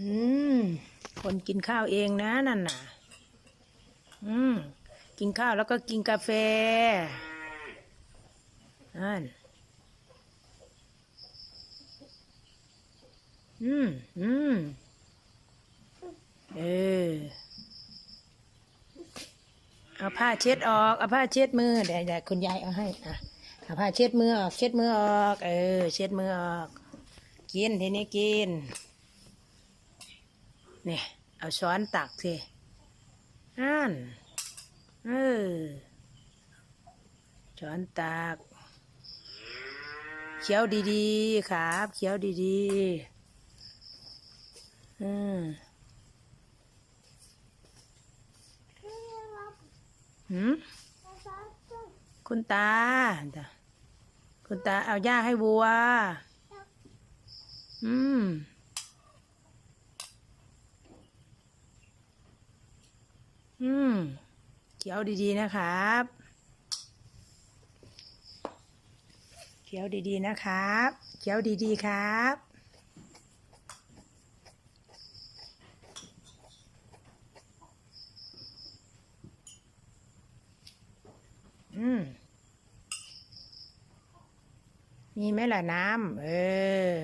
อืม คนกินข้าวเองนะนั่นน่ะ อืม กินข้าวแล้วก็กินกาแฟนั่นอืม อืม เออ เอาผ้าเช็ดออก เอาผ้าเช็ดมือเดี๋ยวเดี๋ยวคุณยายเอาให้อะเอาผ้าเช็ดมือออก เช็ดมือออก เออ เช็ดมือออก กินทีนี้กิน เนี่ย เอาช้อนตักสินั่นเออช้อนตักเคี้ยวดีๆ ครับเคี้ยวดีๆ อืมหืมคุณตา คุณตาเอาหญ้าให้วัว อืม อืม เคี้ยวดีๆนะครับเคี้ยวดีๆนะครับเคี้ยวดีๆครับอืมมีไหมล่ะน้ำเออ